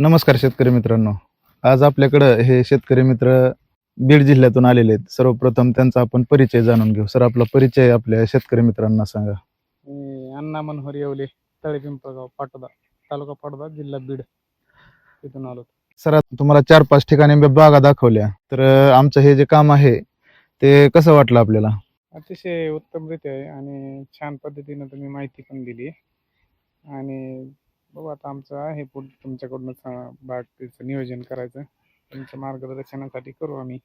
नमस्कार शेतकरी मित्रांनो. आज आपल्याकडं हे शेतकरी मित्र बीड जिल्ह्यातून आलेले आहेत. सर्वप्रथम त्यांचा आपण परिचय जाणून घेऊ. सर आपला परिचय आपल्या शेतकरी मित्रांना सांगा. मी अण्णा मनोहर येवले तळे पिंपळगाव पाटोदा तालुका पाटोदा जिल्हा बीड तिथून आलो. सर आता तुम्हाला चार पाच ठिकाणी बागा दाखवल्या. तर अं, आमचं हे जे काम आहे ते कसं वाटलं आपल्याला? अतिशय उत्तमरित्या आहे आणि छान पद्धतीनं तुम्ही माहिती पण दिली आणि बघू आता आमचं आहे पुढे तुमच्याकडूनच अं, बाकीचं नियोजन करायचं. तुमच्या मार्गदर्शनासाठी करू आम्ही.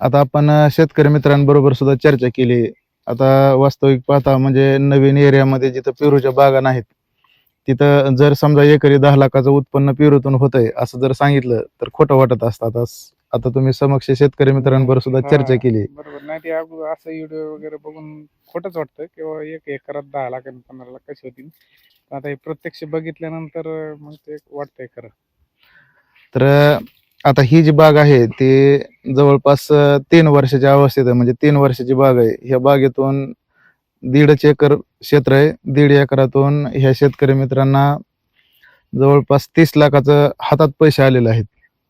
आता आपण शेतकरी मित्रांबरोबर सुद्धा चर्चा केली. आता वास्तविक पाहता म्हणजे नवीन एरियामध्ये जिथं पेरूच्या बागा नाहीत तिथं जर समजा एकरी दहा लाखाचं उत्पन्न पेरूतून होतंय असं जर सांगितलं तर खोटं वाटत असतं आता आता तुम्ही समक्ष शेतकरी मित्रांबरोबर सुद्धा चर्चा केली. बरोबर. नाही ते असं व्हिडिओ वगैरे बघून खोटंच वाटतं. किंवा एक एकरात दहा लाख आणि पंधरा लाख कसे होतील? पण आता हे प्रत्यक्ष बघितल्यानंतर मग ते वाटतंय खरं. तर अं, आता ही जी बाग आहे ती जवळपास अं, तीन वर्षाच्या अवस्थेत आहे. म्हणजे तीन वर्षाची बाग आहे. ह्या बागेतून दीडच एकर क्षेत्र आहे. दीड एकरातून ह्या शेतकरी मित्रांना जवळपास तीस लाखाचं हातात पैसे आलेले आहेत.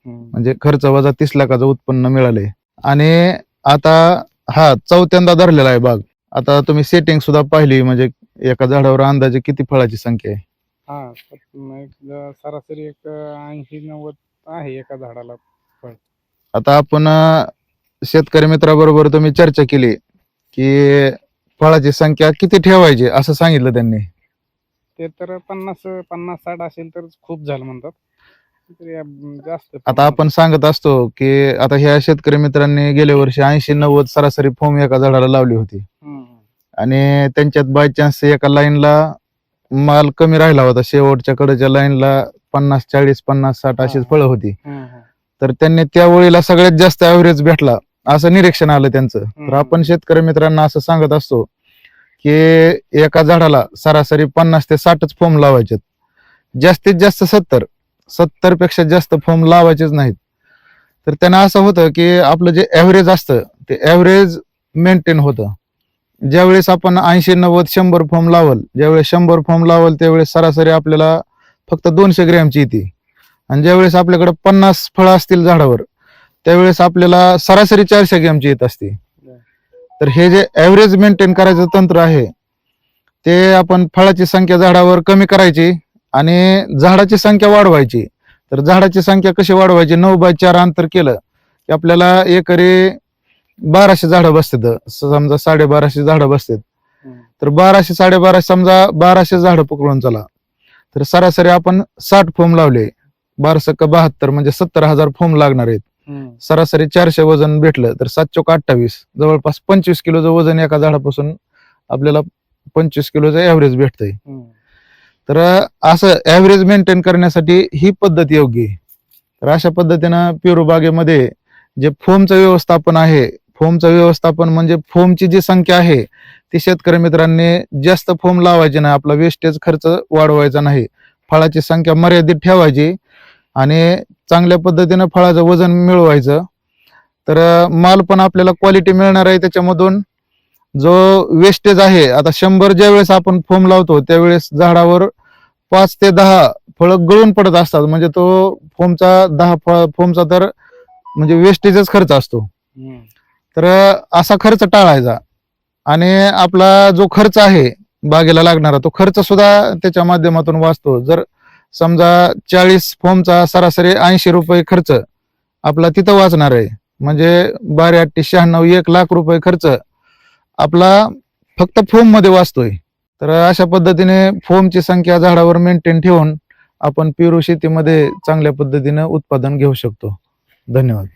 म्हणजे खर्च वजा तीस लाखाचं उत्पन्न मिळालंय. आणि आता हा चौथ्यांदा धरलेला आहे बाग. आता तुम्ही सेटिंग सुद्धा पाहिली म्हणजे एका झाडावर अंदाजे किती फळाची संख्या आहे? हा एक सरासरी एक ऐंशी नव्वद आहे एका झाडाला आता आपण शेतकरी मित्राबरोबर तुम्ही चर्चा केली की फळाची संख्या किती ठेवायची असं सांगितलं त्यांनी. ते तर पन्नास पन्नास साठ असेल तर खूप झालं म्हणतात. आता आपण सांगत असतो की आता ह्या शेतकरी मित्रांनी गेल्या वर्षी ऐंशी नव्वद सरासरी फोम एका झाडाला लावली होती. आणि त्यांच्यात बाय चान्स एका लाईनला माल कमी राहिला होता शेवटच्या कडेच्या लाईनला पन्नास चाळीस पन्नास साठ अशीच. फळं होती. तर त्यांनी त्या वेळेला सगळ्यात जास्त ॲव्हरेज भेटला असं निरीक्षण आलं त्यांचं तर. आपण शेतकरी मित्रांना असं सांगत असतो की एका झाडाला सरासरी पन्नास ते साठच फोम लावायचे जास्तीत जास्त सत्तर सत्तरपेक्षा जास्त फोम लावायचेच नाहीत. तर त्यांना असं होतं की आपलं जे ॲव्हरेज असतं ते ॲव्हरेज मेंटेन होतं. ज्यावेळेस आपण ऐंशी नव्वद शंभर फॉर्म लावल ज्यावेळेस शंभर फॉर्म लावल त्यावेळेस सरासरी आपल्याला फक्त दोनशे ग्रॅमची येते. आणि ज्यावेळेस आपल्याकडे पन्नास फळं असतील झाडावर त्यावेळेस आपल्याला सरासरी चारशे ग्रॅमची येत असते. तर हे जे ॲव्हरेज मेंटेन करायचं तंत्र आहे ते आपण फळाची संख्या झाडावर कमी करायची आणि झाडाची संख्या वाढवायची. तर झाडाची संख्या कशी वाढवायची? नऊ बाय चार अंतर केलं की आपल्याला एकरी बाराशे झाडं बसतात. समजा साडेबाराशे झाडं बसतात. तर बाराशे साडेबाराशे समजा बाराशे झाडं पकडून चला. तर सरासरी आपण साठ फोम लावले. बारा का बहात्तर म्हणजे सत्तर हजार फोम लागणार आहेत. सरासरी चारशे वजन भेटलं तर सात चौक अठ्ठावीस. जवळपास पंचवीस किलोचं वजन एका झाडापासून आपल्याला पंचवीस किलोचं ॲव्हरेज भेटतंय. तर असं ॲव्हरेज मेंटेन करण्यासाठी ही पद्धत योग्य आहे. तर अशा पद्धतीनं पेरू बागेमध्ये जे फोमचं व्यवस्थापन आहे फोमचं व्यवस्थापन म्हणजे फोमची जी संख्या आहे ती शेतकरी मित्रांनी जास्त फोम लावायची नाही आपला वेस्टेज खर्च वाढवायचा नाही. फळाची संख्या मर्यादित ठेवायची आणि चांगल्या पद्धतीनं फळाचं वजन मिळवायचं. तर माल पण आपल्याला क्वालिटी मिळणार आहे त्याच्यामधून. जो वेस्टेज आहे आता शंभर ज्या वेळेस आपण फोम लावतो त्यावेळेस झाडावर पाच ते दहा फळं गळून पडत असतात. म्हणजे तो फोमचा दहा फळ फोमचा तर म्हणजे वेस्टेजच खर्च असतो. तर असा खर्च टाळायचा. आणि आपला जो खर्च आहे बागेला लागणारा तो खर्च सुद्धा त्याच्या माध्यमातून वाचतो. जर समजा चाळीस फॉर्मचा सरासरी ऐंशी रुपये खर्च आपला तिथं वाचणार आहे. म्हणजे बारा अठ्ठी शहाण्णव एक लाख रुपये खर्च आपला फक्त फोममध्ये वाचतोय. तर अशा पद्धतीने फोमची संख्या झाडावर मेंटेन ठेवून आपण पेरू शेतीमध्ये चांगल्या पद्धतीने उत्पादन घेऊ शकतो. धन्यवाद.